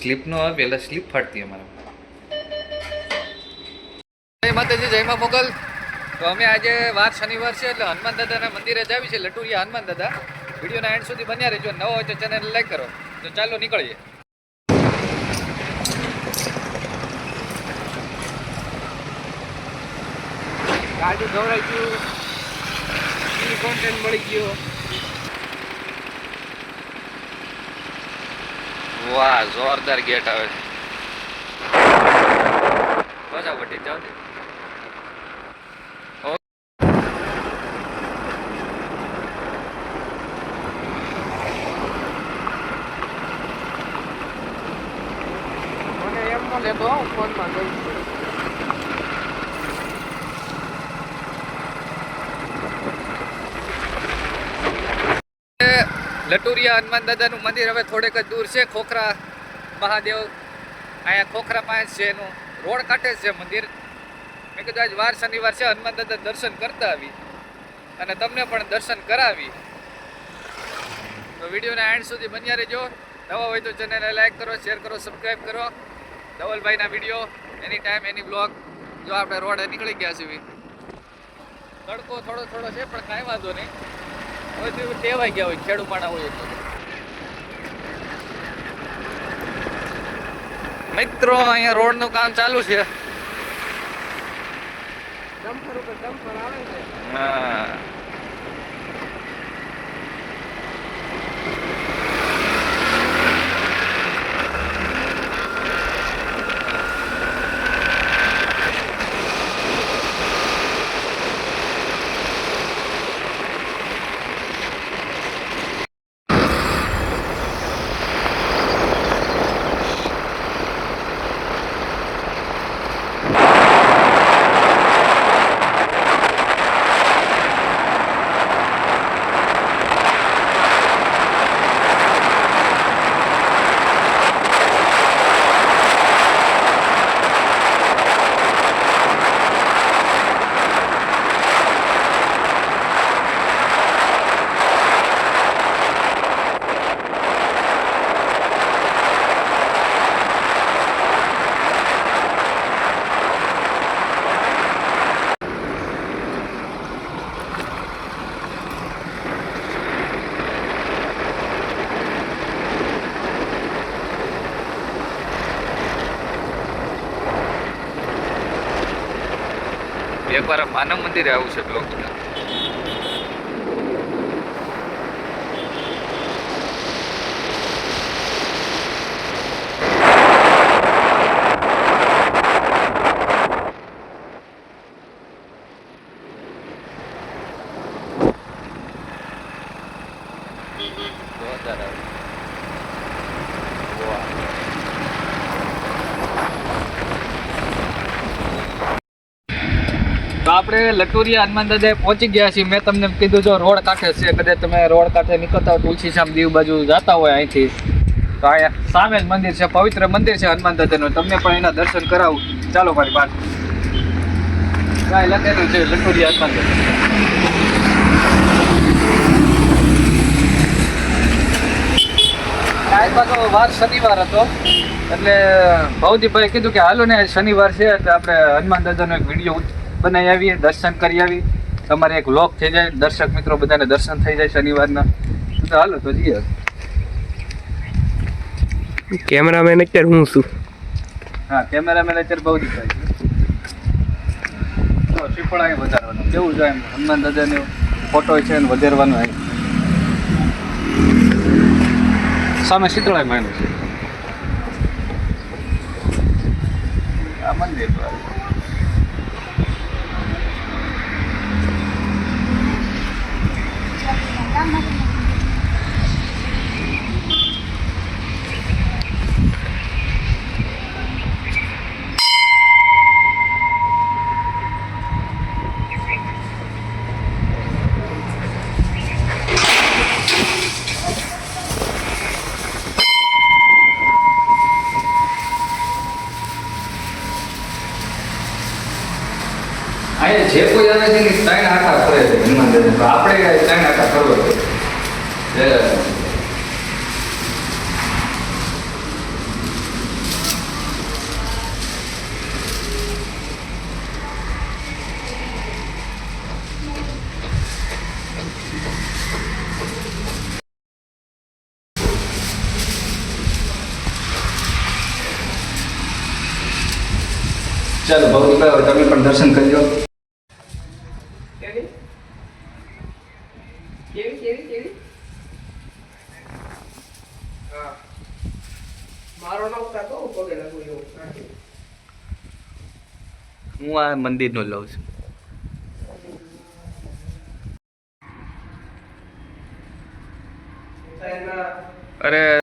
Slip નો આવે પહેલા slip ફાટતી અમારા જય માતાજી, જય મોગલ. તો અમે આજે વાર શનિવાર છે, એટલે હનુમાન દાદાના મંદિરે જ આવી છે, લટુરિયા હનુમાન દાદા. વિડીયોના એન્ડ સુધી બન્યા રહેજો, નવો હોય તો ચેનલ લાઈક કરો. તો ચાલો નીકળીએ. ગાડી ગવરાઈ ગયું. કોન્ટેન્ટ મળી ગયો. વાહ જોરદાર ગેટ આવે આ વટી જાવ લેતો ફોનમાં જોઉં છું લટુરિયા હનુમાન દાદાનું મંદિર હવે થોડેક જ દૂર છે. ખોખરા મહાદેવ અહીંયા ખોખરા પાસે છે, એનું રોડ કાંઠે છે મંદિર. મેં કીધું આજ વાર શનિવાર છે, હનુમાન દાદા દર્શન કરતા આવી અને તમને પણ દર્શન કરાવી. તો વિડીયોના એન્ડ સુધી બન્યા રહેજો. નવા હોય તો ચેનલને લાઈક કરો શેર કરો સબસ્ક્રાઈબ કરો. ધવલભાઈના વીડિયો એની ટાઈમ એની બ્લોગ જો આપણે રોડે નીકળી ગયા છીએ. તડકો થોડો થોડો છે, પણ કાંઈ વાંધો નહીં. ટેવાઈ ગયા હોય ખેડૂ માણા હોય મિત્રો અહીંયા રોડનું કામ ચાલુ છે. ડમ્પર ઉપર ડમ્પર આવે છે. હા. એકવાર માનવ મંદિરે આવું છે બ્લોક જોરદાર આવે. વાહ. આપણે લટુરિયા હનુમાન દાદા પહોંચી ગયા છીએ. મેં તમને કીધું, જો રોડ કાંઠે છે, કદાચ તમે રોડ કાંઠે નીકળતા હોય તુલસી શામ દીવ બાજુ જતા હોય અહીંથી. તો અહીંયા સામે જ મંદિર છે, પવિત્ર મંદિર છે હનુમાન દાદાનું. તમને પણ એના દર્શન કરાવું. ચાલો મારી પાસે કાંઈ લખેલું છે લટુરિયા હનુમાન દાદા. વાર શનિવાર હતો. એટલે ભવદીપભાઈ કીધું કે હાલો ને, શનિવાર છે એટલે આપણે હનુમાન દાદાનો એક વીડિયો બનાવી આવીએ દર્શન કરી આવી. તમારે એક લોક થઈ જાય દર્શક મિત્રો બધાને દર્શન થઈ જાય શનિવારના. તો હાલો તો જઈએ. કેમેરામેન અત્યારે હું છું. હા કેમેરામેન અત્યારે ભવદીપભાઈ છે. તો શ્રીફળા અહીં વધારવાનું. કેવું જોઈએ હનુમાન દાદાને ફોટો છે ને વધારવાનો અહીં સામે શીતળાય માનું છે આ મંદિર જે કોઈ આવે છે એ ત્રણ આખા કરે છે હનુમાન જયંતિ આપણે ત્રણ આખા ફરવો છે. ચાલો ભગવતી તમે પણ દર્શન કરજો. આવતા તો પગે લાગુ એવું હું આ મંદિરનો લઉં છું. અરે